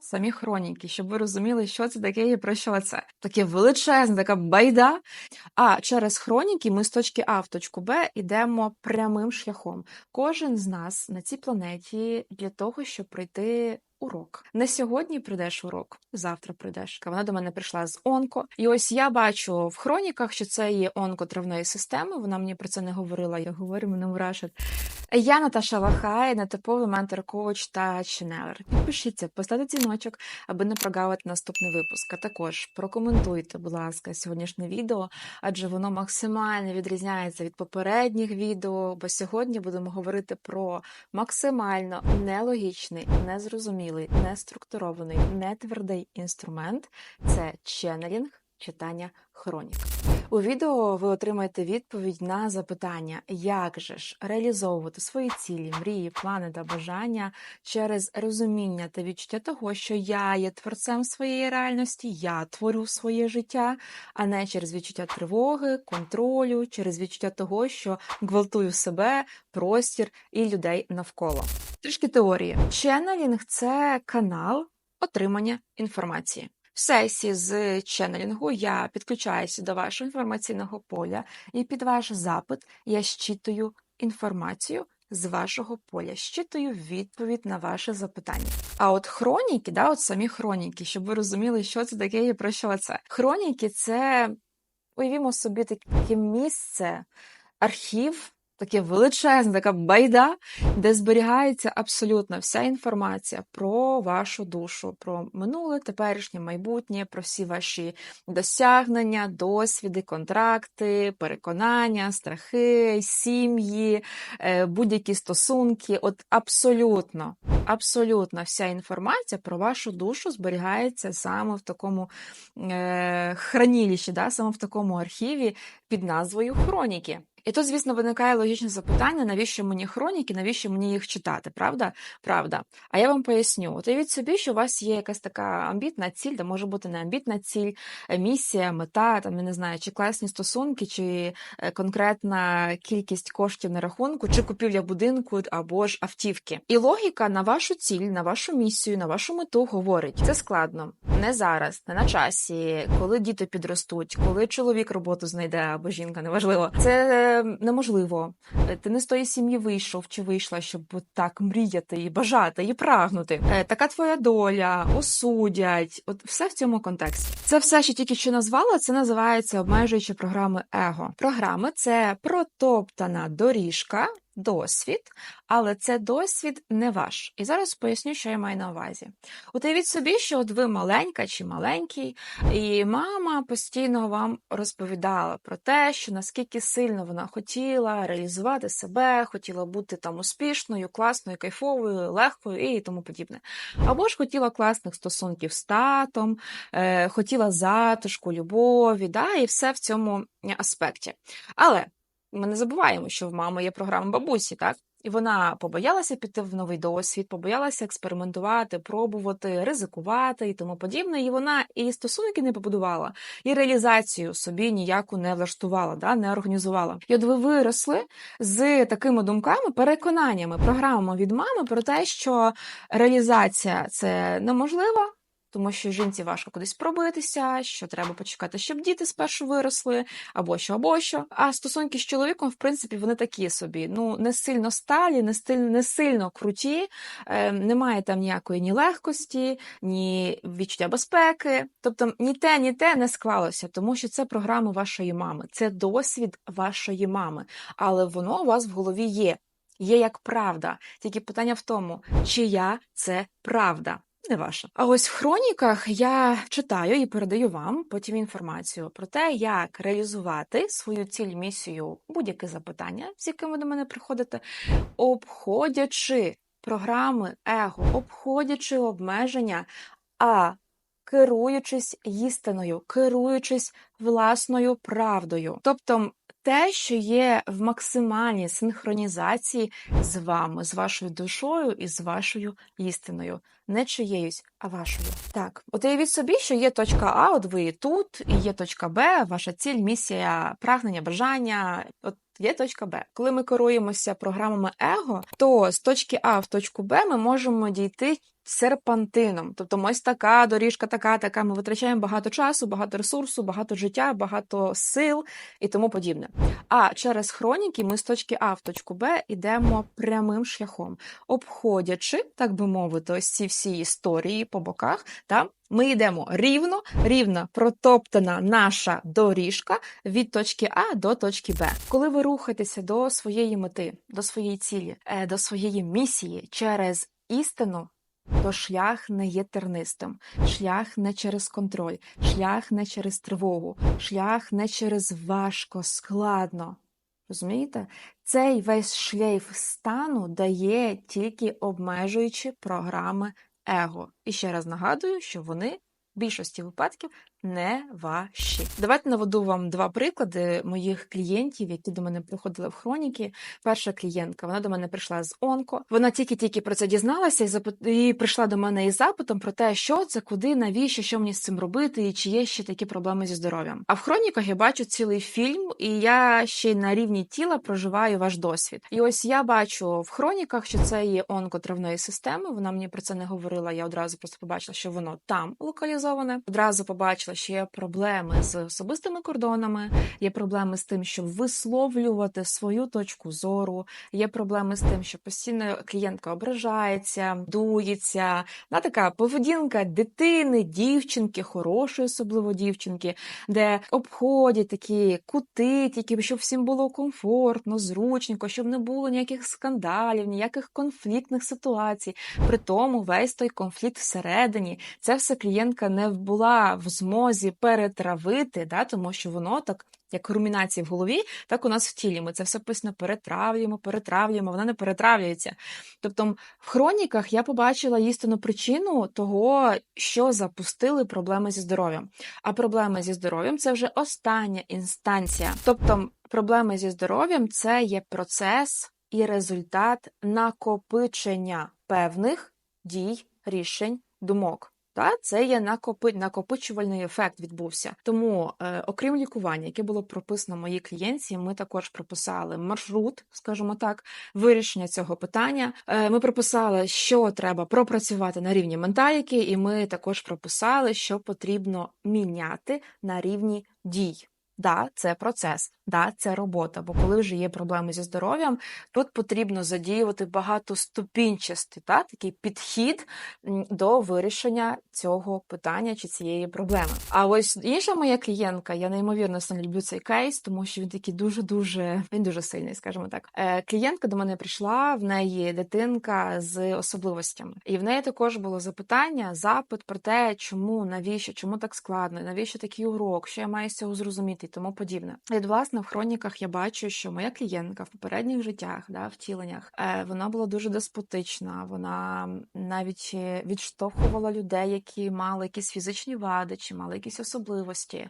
самі хроніки, щоб ви розуміли, що це таке і про що це. Таке величезне, така байда. А через хроніки ми з точки А в точку Б йдемо прямим шляхом. Кожен з нас на цій планеті для того, щоб пройти. Урок не сьогодні прийдеш урок, завтра прийдеш. Вона до мене прийшла з онко, і ось я бачу в хроніках, що це є онко травної системи. Вона мені про це не говорила. Я говорю, мене вражить. Я Наташа Лахай, нетиповий ментор, коуч та ченелер. Підпишіться, поставте дзвіночок, аби не прогавити наступний випуск. А також прокоментуйте, будь ласка, сьогоднішнє відео, адже воно максимально відрізняється від попередніх відео. Бо сьогодні будемо говорити про максимально нелогічний, незрозумілий, неструктурований, нетвердий інструмент це ченнелінг читання хронік. У відео ви отримаєте відповідь на запитання, як же ж реалізовувати свої цілі, мрії, плани та бажання через розуміння та відчуття того, що я є творцем своєї реальності, я творю своє життя, а не через відчуття тривоги, контролю, через відчуття того, що гвалтую себе, простір і людей навколо. Трішки теорії. Ченнелінг – це канал отримання інформації. В сесії з ченнелінгу я підключаюся до вашого інформаційного поля, і під ваш запит я щитую інформацію з вашого поля, щитую відповідь на ваше запитання. А от хроніки, да, от самі хроніки, щоб ви розуміли, що це таке і про що це. Хроніки це, уявімо собі, таке місце, архів таке величезне, така байда, де зберігається абсолютно вся інформація про вашу душу, про минуле, теперішнє, майбутнє, про всі ваші досягнення, досвіди, контракти, переконання, страхи, сім'ї, е, будь-які стосунки. От абсолютно, абсолютно вся інформація про вашу душу зберігається саме в такому е, хранилищі, да, саме в такому архіві під назвою Хроніки. І тут, звісно, виникає логічне запитання, навіщо мені хроніки, навіщо мені їх читати, правда? Правда. А я вам поясню: от уявіть собі, що у вас є якась така амбітна ціль, де може бути не амбітна ціль, е, місія, мета, там я не знаю, чи класні стосунки, чи е, конкретна кількість коштів на рахунку, чи купівля будинку або ж автівки. І логіка на вашу ціль, на вашу місію, на вашу мету говорить: це складно, не зараз, не на часі, коли діти підростуть, коли чоловік роботу знайде або жінка, неважливо. Це неможливо. Е, ти не з тої сім'ї вийшов чи вийшла, щоб так мріяти і бажати, і прагнути. Е, така твоя доля, осудять. От все в цьому контексті. Це все, що тільки що назвала, це називається обмежуючі програми его. Програми це протоптана доріжка досвід, але це досвід не ваш. І зараз поясню, що я маю на увазі. Уявіть собі, що от ви маленька чи маленький, і мама постійно вам розповідала про те, що наскільки сильно вона хотіла реалізувати себе, хотіла бути там успішною, класною, кайфовою, легкою і тому подібне. Або ж хотіла класних стосунків з татом, е, хотіла затишку, любові, да, і все в цьому аспекті. Але ми не забуваємо, що в мами є програма бабусі, так? І вона побоялася піти в новий досвід, побоялася експериментувати, пробувати, ризикувати і тому подібне. І вона і стосунки не побудувала, і реалізацію собі ніяку не влаштувала, да, не організувала. І от ви виросли з такими думками, переконаннями, програмами від мами про те, що реалізація це неможлива тому що жінці важко кудись пробитися, що треба почекати, щоб діти спершу виросли, або що, або що. А стосунки з чоловіком, в принципі, вони такі собі. Ну, не сильно сталі, не сильно, не сильно круті, е, немає там ніякої ні легкості, ні відчуття безпеки. Тобто ні те, ні те не склалося, тому що це програма вашої мами, це досвід вашої мами, але воно у вас в голові є. Є як правда, тільки питання в тому, чия це правда не ваша. А ось в хроніках я читаю і передаю вам потім інформацію про те, як реалізувати свою ціль, місію, будь-яке запитання, з якими до мене приходите, обходячи програми его, обходячи обмеження, а керуючись істиною, керуючись власною правдою. Тобто те, що є в максимальній синхронізації з вами, з вашою душою і з вашою істиною, не чиєюсь, а вашою. Так, от уявіть собі, що є точка А, от ви тут, і є точка Б, ваша ціль, місія, прагнення, бажання. От Є точка Б. Коли ми керуємося програмами его, то з точки А в точку Б ми можемо дійти серпантином. Тобто, ось така доріжка, така, така. Ми витрачаємо багато часу, багато ресурсу, багато життя, багато сил і тому подібне. А через хроніки ми з точки А в точку Б йдемо прямим шляхом, обходячи, так би мовити, ось ці всі історії по боках. Та ми йдемо рівно, рівно протоптана наша доріжка від точки А до точки Б. Коли ви рухаєтеся до своєї мети, до своєї цілі, е, до своєї місії через істину. То шлях не є тернистим, шлях не через контроль, шлях не через тривогу, шлях не через важко, складно. Розумієте? Цей весь шлейф стану дає тільки обмежуючі програми его. І ще раз нагадую, що вони в більшості випадків не ваші. Давайте наведу вам два приклади моїх клієнтів, які до мене приходили в хроніки. Перша клієнтка, вона до мене прийшла з онко. Вона тільки-тільки про це дізналася і запит... і прийшла до мене із запитом про те, що це, куди, навіщо, що мені з цим робити, і чи є ще такі проблеми зі здоров'ям. А в хроніках я бачу цілий фільм, і я ще на рівні тіла проживаю ваш досвід. І ось я бачу в хроніках, що це є онкотравної системи. Вона мені про це не говорила. Я одразу просто побачила, що воно там локалізоване. Одразу побачила що є проблеми з особистими кордонами, є проблеми з тим, щоб висловлювати свою точку зору, є проблеми з тим, що постійно клієнтка ображається, дується. На така поведінка дитини, дівчинки, хорошої, особливо дівчинки, де обходять такі кути, тільки щоб всім було комфортно, зручненько, щоб не було ніяких скандалів, ніяких конфліктних ситуацій. При тому весь той конфлікт всередині, це все клієнтка не була в змозі перетравити, да, тому що воно так. Як румінації в голові, так у нас в тілі. Ми це все постійно перетравлюємо, перетравлюємо, вона не перетравлюється. Тобто, в хроніках я побачила істинну причину того, що запустили проблеми зі здоров'ям. А проблеми зі здоров'ям це вже остання інстанція. Тобто, проблеми зі здоров'ям це є процес і результат накопичення певних дій, рішень, думок. Та це є накопи... накопичувальний ефект відбувся. Тому, е, окрім лікування, яке було прописано моїй клієнтці, ми також прописали маршрут, скажімо так, вирішення цього питання. Е, ми прописали, що треба пропрацювати на рівні менталіки, і ми також прописали, що потрібно міняти на рівні дій. Да, це процес, да, це робота. Бо коли вже є проблеми зі здоров'ям, тут потрібно задіювати багатоступінчастий та, такий підхід до вирішення цього питання чи цієї проблеми. А ось інша моя клієнтка, я неймовірно люблю цей кейс, тому що він такий дуже-дуже він дуже сильний, скажімо так. Е, Клієнтка до мене прийшла, в неї дитинка з особливостями, і в неї також було запитання, запит про те, чому, навіщо, чому так складно, навіщо такий урок, що я маю з цього зрозуміти і тому подібне. І, власне, в хроніках я бачу, що моя клієнтка в попередніх життях, да, втіленнях, е, вона була дуже деспотична. Вона навіть відштовхувала людей, які мали якісь фізичні вади чи мали якісь особливості.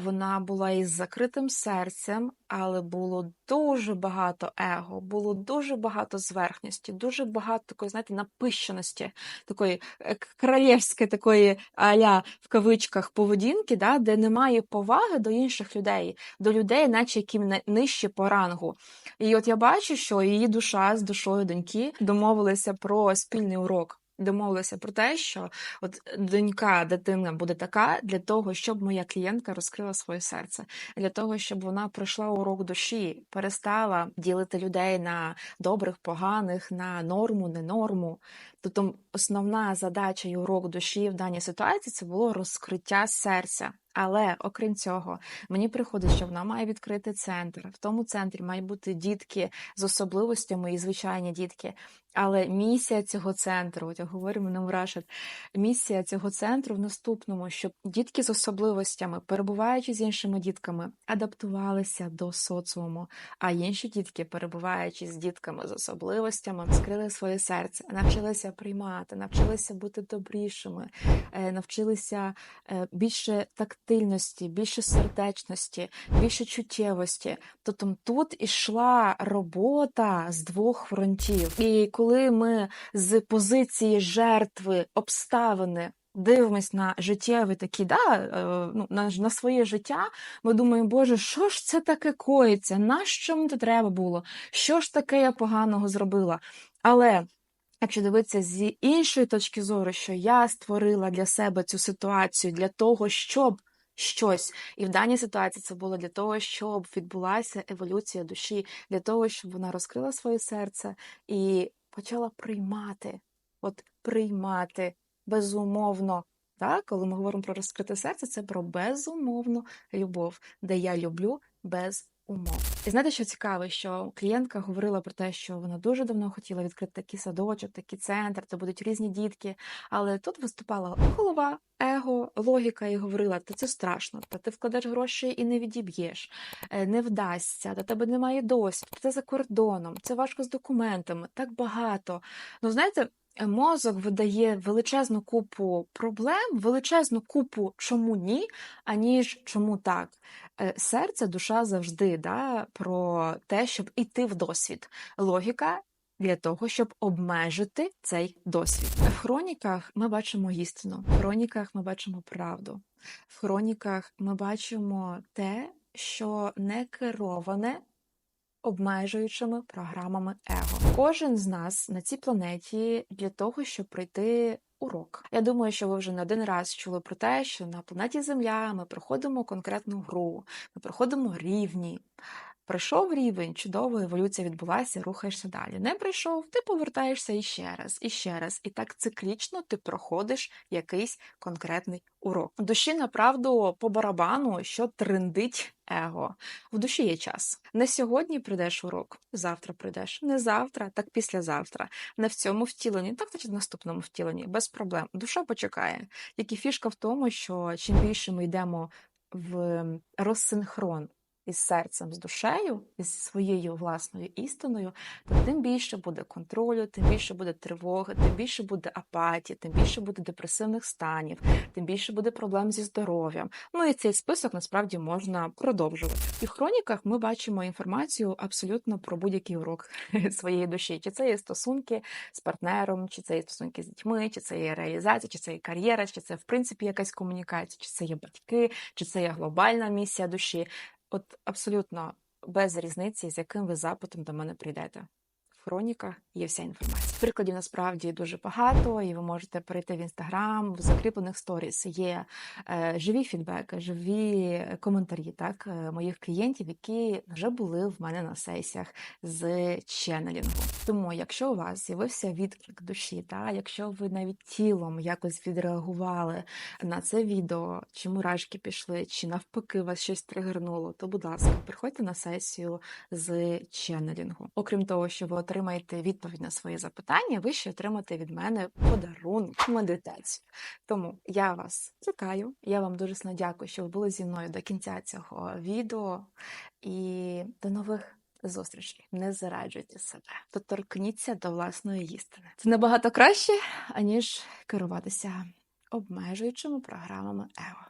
Вона була із закритим серцем, але було дуже багато его, було дуже багато зверхності, дуже багато такої, знаєте, напищеності, такої е, королівської такої аля в кавичках поведінки, да, де немає поваги до інших людей, до людей, наче яким нижче по рангу. І от я бачу, що її душа з душою доньки домовилися про спільний урок домовилися про те, що от донька, дитина буде така для того, щоб моя клієнтка розкрила своє серце, для того, щоб вона пройшла урок душі, перестала ділити людей на добрих, поганих, на норму, не норму. Тобто основна задача і урок душі в даній ситуації це було розкриття серця. Але окрім цього, мені приходить, що вона має відкрити центр. В тому центрі мають бути дітки з особливостями і звичайні дітки. Але місія цього центру, от я говорю, мене мурашить, місія цього центру в наступному, щоб дітки з особливостями, перебуваючи з іншими дітками, адаптувалися до соціуму, а інші дітки, перебуваючи з дітками з особливостями, скрили своє серце, навчилися приймати, навчилися бути добрішими, е, навчилися е, більше тактильності, більше сердечності, більше чуттєвості. Тобто тут ішла робота з двох фронтів. І коли ми з позиції жертви обставини дивимось на життєві такі, да, е, ну, на, на своє життя, ми думаємо, Боже, що ж це таке коїться? Нащо мені це треба було? Що ж таке я поганого зробила? Але Якщо дивитися з іншої точки зору, що я створила для себе цю ситуацію для того, щоб щось, і в даній ситуації це було для того, щоб відбулася еволюція душі, для того, щоб вона розкрила своє серце і почала приймати, от приймати безумовно. Так, коли ми говоримо про розкрите серце, це про безумовну любов, де я люблю без умов. І знаєте, що цікаво, що клієнтка говорила про те, що вона дуже давно хотіла відкрити такий садочок, такий центр, де будуть різні дітки. Але тут виступала голова, его, логіка і говорила: та це страшно, та ти вкладеш гроші і не відіб'єш, е, не вдасться, та тебе немає досвіду, це за кордоном, це важко з документами, так багато. Ну, знаєте. Мозок видає величезну купу проблем, величезну купу чому ні, аніж чому так. Е, серце, душа завжди да, про те, щоб іти в досвід. Логіка для того, щоб обмежити цей досвід. В хроніках ми бачимо істину, в хроніках ми бачимо правду, в хроніках ми бачимо те, що не кероване обмежуючими програмами его. Кожен з нас на цій планеті для того, щоб пройти урок. Я думаю, що ви вже не один раз чули про те, що на планеті Земля ми проходимо конкретну гру, ми проходимо рівні. Прийшов рівень, чудово, еволюція відбулася, рухаєшся далі. Не прийшов, ти повертаєшся іще раз, і ще раз. І так циклічно ти проходиш якийсь конкретний урок. В душі, направду, по барабану, що трендить его. В душі є час. Не сьогодні прийдеш урок, завтра прийдеш. Не завтра, так післязавтра. Не в цьому втіленні, так значить в наступному втіленні, без проблем. Душа почекає. І фішка в тому, що чим більше ми йдемо в розсинхрон із серцем, з душею, із своєю власною істиною, то тим більше буде контролю, тим більше буде тривоги, тим більше буде апатії, тим більше буде депресивних станів, тим більше буде проблем зі здоров'ям. Ну і цей список насправді можна продовжувати. І в хроніках ми бачимо інформацію абсолютно про будь-який урок своєї душі. Чи це є стосунки з партнером, чи це є стосунки з дітьми, чи це є реалізація, чи це є кар'єра, чи це в принципі якась комунікація, чи це є батьки, чи це є глобальна місія душі. От абсолютно без різниці, з яким ви запитом до мене прийдете. В хроніках є вся інформація. Прикладів насправді дуже багато, і ви можете перейти в інстаграм, в закріплених сторіс є е, живі фідбеки, живі коментарі так, е, моїх клієнтів, які вже були в мене на сесіях з ченнелінгу. Тому, якщо у вас з'явився відклик душі, та якщо ви навіть тілом якось відреагували на це відео, чи мурашки пішли, чи навпаки вас щось тригернуло, то будь ласка, приходьте на сесію з ченнелінгу. Окрім того, що ви отримаєте відповідь на свої запитання, ви ще отримаєте від мене подарунок, медитацію. Тому я вас чекаю. Я вам дуже дякую, що ви були зі мною до кінця цього відео. І до нових зустрічей. Не зараджуйте себе. Доторкніться до власної істини. Це набагато краще, аніж керуватися обмежуючими програмами ЕО.